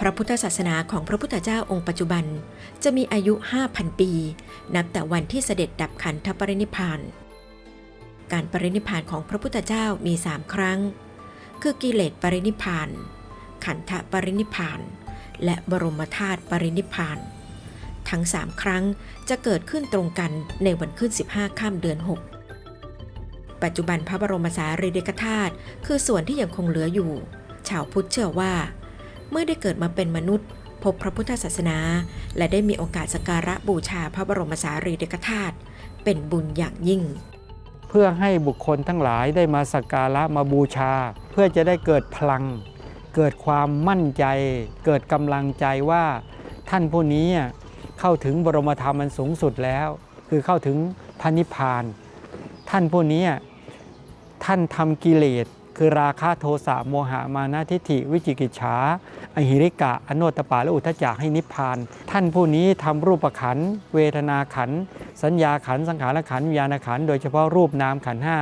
พระพุทธศาสนาของพระพุทธเจ้าองค์ปัจจุบัน จะมีอายุ 5,000 ปี นับแต่วันที่เสด็จดับขันธปรินิพาน การปรินิพานของพระพุทธเจ้ามี3ครั้ง คือกิเลสปรินิพาน ขันธปรินิพาน และบรมธาตุปรินิพพาน ทั้ง3ครั้งจะเกิดขึ้นตรงกันในวันขึ้น 15ข้ามเดือน 6 ปัจจุบันพระบรมสารีริกธาตุคือส่วนที่ยังคงเหลืออยู่ ชาวพุทธเชื่อว่า เมื่อได้เกิดมาเป็นมนุษย์ พบพระพุทธศาสนา และได้มีโอกาสสักการะบูชาพระบรมสารีริกธาตุเป็นบุญอย่างยิ่ง เพื่อให้บุคคลทั้งหลายได้มาสักการะมาบูชา เพื่อจะได้เกิดพลัง เกิดความมั่นใจ เกิดกำลังใจว่าท่านผู้นี้เข้าถึงบรมธรรมอันสูงสุดแล้ว คือเข้าถึงพระนิพพาน ท่านผู้นี้ท่านทำกิเลส คือราคะโทสะโมหะมานะทิฏฐิวิจิกิจฉาอหิริกะอโนตตปาและอุทจจะให้นิพพาน ท่านผู้นี้ทำรูปขัน เวทนาขัน สัญญาขัน สังขารขันวิญญาณขัน โดยเฉพาะรูปนามขันห้า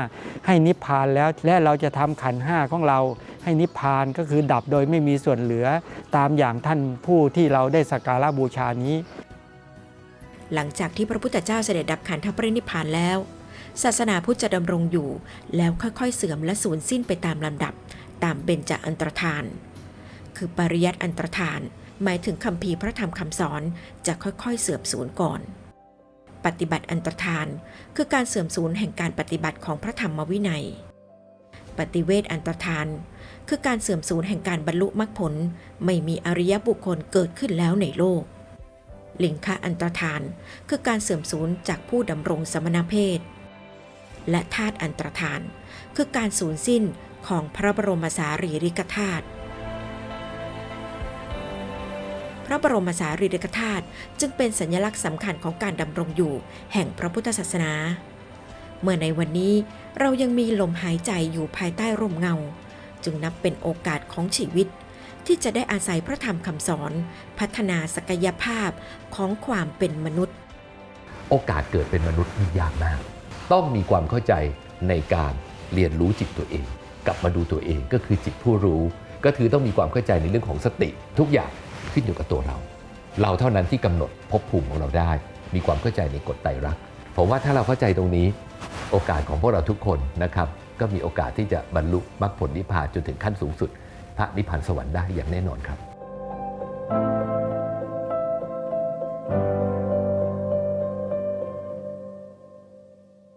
ให้นิพพานแล้ว และเราจะทำขันห้าของเราให้นิพพานก็คือดับโดยไม่มีส่วนเหลือ ตามอย่างท่านผู้ที่เราได้สักการะบูชานี้ หลังจากที่พระพุทธเจ้าเสด็จดับขันธปรินิพพานแล้ว ศาสนาพุทธจะดำรงอยู่ แล้วค่อยๆเสื่อมและสูญสิ้นไปตามลำดับ ตามเบญจอันตรธาน คือปริยัติอันตรธาน หมายถึงคำพีพระธรรมคำสอนจะค่อยๆเสื่อมสูญก่อน ปฏิบัติอันตรธาน คือการเสื่อมสูญแห่งการปฏิบัติของพระธรรมวินัย ปฏิเวทอันตรธาน คือการเสื่อมสูญแห่งการบรรลุมรรคผล ไม่มีอริยบุคคลเกิดขึ้นแล้วในโลกลิงคะอันตรธาน คือการเสื่อมสูญจากผู้ดำรงสมณเพศ และธาตุอันตรธาน คือการสูญสิ้นของพระบรมสารีริกธาตุพระบรมสารีริกธาตุจึงเป็นสัญลักษณ์สำคัญของการดำรงอยู่แห่งพระพุทธศาสนา เมื่อในวันนี้เรายังมีลมหายใจอยู่ภายใต้ร่มเงา จึงนับเป็นโอกาสของชีวิต ที่จะได้อาศัยพระธรรมคำสอน พัฒนาศักยภาพของความเป็นมนุษย์ โอกาสเกิดเป็นมนุษย์นี่ยากมาก ต้องมีความเข้าใจในการเรียนรู้จิตตัวเอง กลับมาดูตัวเองก็คือจิตผู้รู้ ก็คือต้องมีความเข้าใจในเรื่องของสติ ทุกอย่างขึ้นอยู่กับตัวเรา เราเท่านั้นที่กำหนดภพภูมิของเราได้ มีความเข้าใจในกฎไตรลักษณ์ผมว่าถ้าเราเข้าใจตรงนี้ โอกาสของพวกเราทุกคนนะครับก็มีโอกาสที่จะบรรลุมรรคผลนิพพานจนถึงขั้นสูงสุด พระนิพพานสวรรค์ได้อย่างแน่นอนครับ